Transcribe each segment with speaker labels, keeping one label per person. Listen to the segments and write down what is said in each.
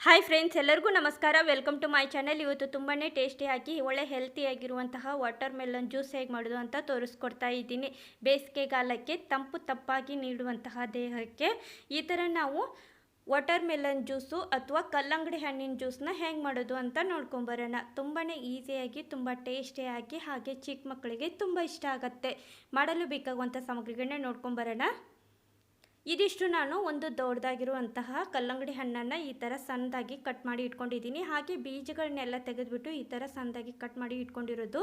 Speaker 1: Hi friends ಎಲ್ಲರಿಗೂ ನಮಸ್ಕಾರ. Welcome to my channel ಇವತ್ತು ತುಂಬಾ ಟೇಸ್ಟಿಯಾಗಿ ಒಳ್ಳೆ ಹೆಲ್ತಿಯಾಗಿರುವಂತಹ ವಾಟರ್ ಮೆಲನ್ ಜ್ಯೂಸ್ ಹೇಗೆ ಮಾಡೋದು ಅಂತ ತೋರಿಸ್ಕೊಡ್ತಾ ಇದ್ದೀನಿ. ಬೇಸಿಗೆಗಾಲಕ್ಕೆ ತಂಪು ತಪ್ಪಾಗಿ ನೀಡುವಂತಹ ದೇಹಕ್ಕೆ. ಈ ಥರ ನಾವು ವಾಟರ್ ಮೆಲನ್ ಜ್ಯೂಸು ಅಥವಾ ಕಲ್ಲಂಗಡಿ ಹಣ್ಣಿನ ಜ್ಯೂಸನ್ನ ಹೆಂಗೆ ಮಾಡೋದು ಅಂತ ನೋಡ್ಕೊಂಬರೋಣ ತುಂಬಾ ಈಸಿಯಾಗಿ ತುಂಬ ಟೇಸ್ಟಿಯಾಗಿ ಹಾಗೆ ಚಿಕ್ಕ ಮಕ್ಕಳಿಗೆ ತುಂಬ ಇಷ್ಟ ಆಗುತ್ತೆ. ಮಾಡಲು ಬೇಕಾಗುವಂಥ ಸಾಮಗ್ರಿಗಳನ್ನ ನೋಡ್ಕೊಂಬರೋಣ ಇದಿಷ್ಟು ನಾನು ಒಂದು ದೊಡ್ಡದಾಗಿರುವಂತಹ ಕಲ್ಲಂಗಡಿ ಹಣ್ಣನ್ನು ಈ ಥರ ಸಣ್ಣದಾಗಿ ಕಟ್ ಮಾಡಿ ಇಟ್ಕೊಂಡಿದ್ದೀನಿ. ಹಾಗೆ ಬೀಜಗಳನ್ನೆಲ್ಲ ತೆಗೆದುಬಿಟ್ಟು ಈ ಥರ ಸಣ್ಣದಾಗಿ ಕಟ್ ಮಾಡಿ ಇಟ್ಕೊಂಡಿರೋದು.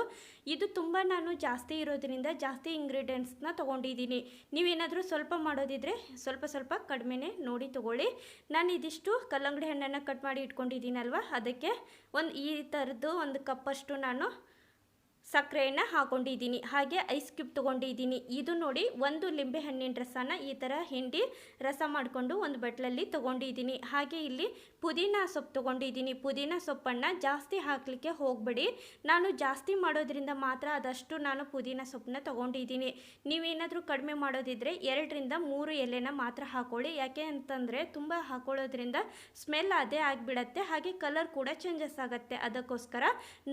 Speaker 1: ಇದು ತುಂಬ ನಾನು ಜಾಸ್ತಿ ಇರೋದ್ರಿಂದ ಜಾಸ್ತಿ ಇಂಗ್ರೀಡಿಯೆಂಟ್ಸ್ನ ತೊಗೊಂಡಿದ್ದೀನಿ. ನೀವೇನಾದರೂ ಸ್ವಲ್ಪ ಮಾಡೋದಿದ್ರೆ ಸ್ವಲ್ಪ ಸ್ವಲ್ಪ ಕಡಿಮೆನೇ ನೋಡಿ ತೊಗೊಳ್ಳಿ. ನಾನು ಇದಿಷ್ಟು ಕಲ್ಲಂಗಡಿ ಹಣ್ಣನ್ನು ಕಟ್ ಮಾಡಿ ಇಟ್ಕೊಂಡಿದ್ದೀನಲ್ವ? ಅದಕ್ಕೆ ಒಂದು ಈ ಥರದ್ದು ಒಂದು ಕಪ್ಪಷ್ಟು ನಾನು ಸಕ್ಕರೆಯನ್ನು ಹಾಕೊಂಡಿದ್ದೀನಿ. ಹಾಗೆ ಐಸ್ ಕ್ಯೂಬ್ ತೊಗೊಂಡಿದ್ದೀನಿ. ಇದು ನೋಡಿ ಒಂದು ಲಿಂಬೆ ಹಣ್ಣಿನ ರಸನ ಈ ಥರ ಹಿಂಡಿ ರಸ ಮಾಡಿಕೊಂಡು ಒಂದು ಬಟ್ಲಲ್ಲಿ ತೊಗೊಂಡಿದ್ದೀನಿ. ಹಾಗೆ ಇಲ್ಲಿ ಪುದೀನ ಸೊಪ್ಪು ತೊಗೊಂಡಿದ್ದೀನಿ. ಪುದೀನ ಸೊಪ್ಪನ್ನು ಜಾಸ್ತಿ ಹಾಕಲಿಕ್ಕೆ ಹೋಗಬೇಡಿ. ನಾನು ಜಾಸ್ತಿ ಮಾಡೋದ್ರಿಂದ ಮಾತ್ರ ಅದಷ್ಟು ನಾನು ಪುದೀನ ಸೊಪ್ಪನ್ನ ತೊಗೊಂಡಿದ್ದೀನಿ. ನೀವೇನಾದರೂ ಕಡಿಮೆ ಮಾಡೋದಿದ್ರೆ ಎರಡರಿಂದ ಮೂರು ಎಲೆನ ಮಾತ್ರ ಹಾಕೊಳ್ಳಿ. ಯಾಕೆ ಅಂತಂದರೆ ತುಂಬ ಹಾಕೊಳ್ಳೋದ್ರಿಂದ ಸ್ಮೆಲ್ ಅದೇ ಆಗಿಬಿಡತ್ತೆ. ಹಾಗೆ ಕಲರ್ ಕೂಡ ಚೇಂಜಸ್ ಆಗುತ್ತೆ. ಅದಕ್ಕೋಸ್ಕರ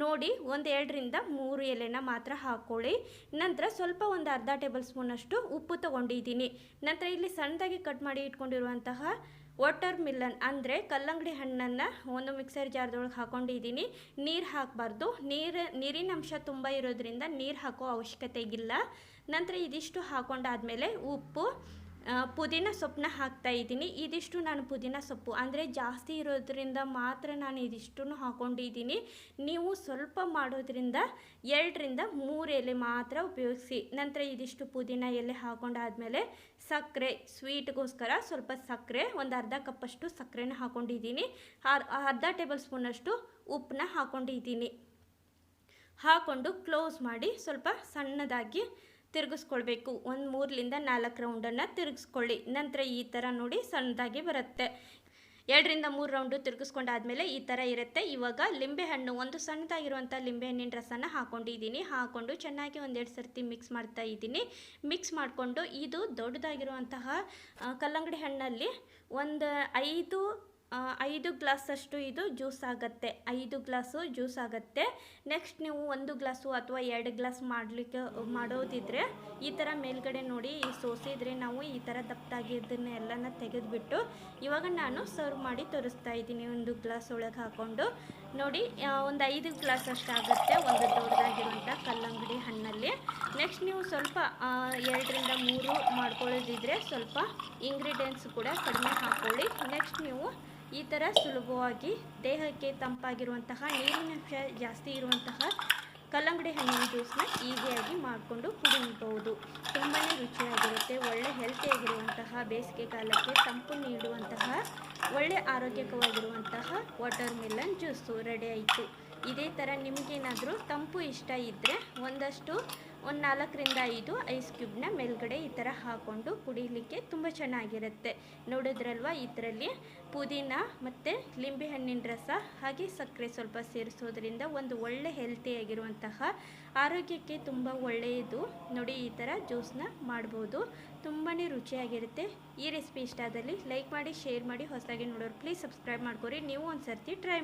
Speaker 1: ನೋಡಿ ಒಂದು ಎರಡರಿಂದ ಮೂರು ಎಲೆನ ಮಾತ್ರ ಹಾಕ್ಕೊಳ್ಳಿ ನಂತರ ಸ್ವಲ್ಪ ಒಂದು ಅರ್ಧ ಟೇಬಲ್ ಸ್ಪೂನಷ್ಟು ಉಪ್ಪು ತೊಗೊಂಡಿದ್ದೀನಿ. ನಂತರ ಇಲ್ಲಿ ಸಣ್ಣದಾಗಿ ಕಟ್ ಮಾಡಿ ಇಟ್ಕೊಂಡಿರುವಂತಹ ವಾಟರ್ ಮಿಲ್ಲನ್ ಅಂದರೆ ಕಲ್ಲಂಗಡಿ ಹಣ್ಣನ್ನು ಒಂದು ಮಿಕ್ಸರ್ ಜಾರ್ದೊಳಗೆ ಹಾಕೊಂಡಿದ್ದೀನಿ. ನೀರು ಹಾಕಬಾರ್ದು. ನೀರು, ನೀರಿನ ಅಂಶ ತುಂಬ ಇರೋದ್ರಿಂದ ನೀರು ಹಾಕೋ ಅವಶ್ಯಕತೆ ಇಲ್ಲ. ನಂತರ ಇದಿಷ್ಟು ಹಾಕೊಂಡಾದಮೇಲೆ ಉಪ್ಪು ಪುದೀನ ಸೊಪ್ಪನ್ನ ಹಾಕ್ತಾ ಇದ್ದೀನಿ. ಇದಿಷ್ಟು ನಾನು ಪುದೀನ ಸೊಪ್ಪು. ಅಂದರೆ ಜಾಸ್ತಿ ಇರೋದ್ರಿಂದ ಮಾತ್ರ ನಾನು ಇದಿಷ್ಟು ಹಾಕ್ಕೊಂಡಿದ್ದೀನಿ ನೀವು ಸ್ವಲ್ಪ ಮಾಡೋದ್ರಿಂದ ಎರಡರಿಂದ ಮೂರು ಎಲೆ ಮಾತ್ರ ಉಪಯೋಗಿಸಿ. ನಂತರ ಇದಿಷ್ಟು ಪುದೀನ ಎಲೆ ಹಾಕೊಂಡಾದ್ಮೇಲೆ ಸಕ್ಕರೆ, ಸ್ವೀಟ್ಗೋಸ್ಕರ ಸ್ವಲ್ಪ ಸಕ್ಕರೆ, ಒಂದು ಅರ್ಧ ಕಪ್ಪಷ್ಟು ಸಕ್ಕರೆನ ಹಾಕ್ಕೊಂಡಿದ್ದೀನಿ ಅರ್ಧ ಟೇಬಲ್ ಸ್ಪೂನಷ್ಟು ಉಪ್ಪನ್ನ ಹಾಕೊಂಡಿದ್ದೀನಿ. ಹಾಕ್ಕೊಂಡು ಕ್ಲೋಸ್ ಮಾಡಿ ಸ್ವಲ್ಪ ಸಣ್ಣದಾಗಿ ತಿರುಗಿಸ್ಕೊಳ್ಬೇಕು. ಒಂದು ಮೂರರಿಂದ ನಾಲ್ಕು ರೌಂಡನ್ನು ತಿರುಗಿಸ್ಕೊಳ್ಳಿ. ನಂತರ ಈ ಥರ ನೋಡಿ ಸಣ್ಣದಾಗಿ ಬರುತ್ತೆ. ಎರಡರಿಂದ ಮೂರು ರೌಂಡು ತಿರುಗಿಸ್ಕೊಂಡಾದ್ಮೇಲೆ ಈ ಥರ ಇರುತ್ತೆ. ಇವಾಗ ಲಿಂಬೆಹಣ್ಣು ಒಂದು ಸಣ್ಣದಾಗಿರುವಂಥ ಲಿಂಬೆಹಣ್ಣಿನ ರಸನ ಹಾಕೊಂಡಿದ್ದೀನಿ. ಹಾಕ್ಕೊಂಡು ಚೆನ್ನಾಗಿ ಒಂದೆರಡು ಸರ್ತಿ ಮಿಕ್ಸ್ ಮಾಡ್ತಾ ಇದ್ದೀನಿ. ಮಿಕ್ಸ್ ಮಾಡಿಕೊಂಡು ಇದು ದೊಡ್ಡದಾಗಿರುವಂತಹ ಕಲ್ಲಂಗಡಿ ಹಣ್ಣಲ್ಲಿ ಒಂದು ಐದು ಐದು ಗ್ಲಾಸಷ್ಟು ಇದು ಜ್ಯೂಸ್ ಆಗುತ್ತೆ. ಐದು ಗ್ಲಾಸು ಜ್ಯೂಸ್ ಆಗುತ್ತೆ. ನೆಕ್ಸ್ಟ್ ನೀವು ಒಂದು ಗ್ಲಾಸು ಅಥವಾ ಎರಡು ಗ್ಲಾಸ್ ಮಾಡಲಿಕ್ಕೆ, ಮಾಡೋದಿದ್ರೆ ಈ ಥರ ಮೇಲ್ಗಡೆ ನೋಡಿ ಈ ಸೋಸಿದ್ರೆ ನಾವು ಈ ಥರ ದಪ್ಪದಾಗಿದ್ದನ್ನ ಎಲ್ಲನ ತೆಗೆದುಬಿಟ್ಟು ಇವಾಗ ನಾನು ಸರ್ವ್ ಮಾಡಿ ತೋರಿಸ್ತಾ ಇದ್ದೀನಿ ಒಂದು ಗ್ಲಾಸ್ ಒಳಗೆ ಹಾಕ್ಕೊಂಡು ನೋಡಿ ಒಂದು ಐದು ಗ್ಲಾಸ್ ಅಷ್ಟು ಆಗುತ್ತೆ ಒಂದು ದೊಡ್ಡದಾಗಿರುವಂಥ ಕಲ್ಲಂಗಡಿ ಹಣ್ಣಲ್ಲಿ. ನೆಕ್ಸ್ಟ್ ನೀವು ಸ್ವಲ್ಪ ಎರಡರಿಂದ ಮೂರು ಮಾಡ್ಕೊಳ್ಳೋದಿದ್ರೆ ಸ್ವಲ್ಪ ಇಂಗ್ರೀಡಿಯೆಂಟ್ಸ್ ಕೂಡ ಕಡಿಮೆ ಹಾಕ್ಕೊಳ್ಳಿ ನೆಕ್ಸ್ಟ್ ನೀವು ಈ ಥರ ಸುಲಭವಾಗಿ ದೇಹಕ್ಕೆ ತಂಪಾಗಿರುವಂತಹ ನೀರಿನಂಶ ಜಾಸ್ತಿ ಇರುವಂತಹ ಕಲ್ಲಂಗಡಿ ಹಣ್ಣಿನ ಜ್ಯೂಸನ್ನ ಈಸಿಯಾಗಿ ಮಾಡಿಕೊಂಡು ಕುಡಿಯಬಹುದು. ತುಂಬಾ ರುಚಿಯಾಗಿರುತ್ತೆ. ಒಳ್ಳೆ ಹೆಲ್ತಿಯಾಗಿರುವಂತಹ ಬೇಸಿಗೆ ಕಾಲಕ್ಕೆ ತಂಪು ನೀಡುವಂತಹ, ಒಳ್ಳೆ ಆರೋಗ್ಯಕವಾಗಿರುವಂತಹ ವಾಟರ್ ಮೆಲನ್ ಜ್ಯೂಸು ರೆಡಿ ಆಯಿತು. ಇದೇ ಥರ ನಿಮಗೇನಾದರೂ ತಂಪು ಇಷ್ಟ ಇದ್ದರೆ ಒಂದಷ್ಟು ಒಂದು ನಾಲ್ಕರಿಂದ ಐದು ಐಸ್ ಕ್ಯೂಬ್ನ ಮೇಲ್ಗಡೆ ಈ ಥರ ಹಾಕ್ಕೊಂಡು ಕುಡಿಲಿಕ್ಕೆ ತುಂಬ ಚೆನ್ನಾಗಿರುತ್ತೆ. ನೋಡಿದ್ರಲ್ವ? ಇದರಲ್ಲಿ ಪುದೀನ ಮತ್ತು ಲಿಂಬೆಹಣ್ಣಿನ ರಸ ಹಾಗೆ ಸಕ್ಕರೆ ಸ್ವಲ್ಪ ಸೇರಿಸೋದ್ರಿಂದ ಒಂದು ಒಳ್ಳೆ ಹೆಲ್ತಿಯಾಗಿರುವಂತಹ ಆರೋಗ್ಯಕ್ಕೆ ತುಂಬ ಒಳ್ಳೆಯದು. ನೋಡಿ, ಈ ಥರ ಜ್ಯೂಸ್ನ ಮಾಡ್ಬೋದು. ತುಂಬಾ ರುಚಿಯಾಗಿರುತ್ತೆ. ಈ ರೆಸಿಪಿ ಇಷ್ಟ ಆದಲ್ಲಿ ಲೈಕ್ ಮಾಡಿ, ಶೇರ್ ಮಾಡಿ, ಹೊಸದಾಗಿ ನೋಡೋರು ಪ್ಲೀಸ್ ಸಬ್ಸ್ಕ್ರೈಬ್ ಮಾಡ್ಕೊರಿ. ನೀವು ಒಂದು ಸರ್ತಿ ಟ್ರೈ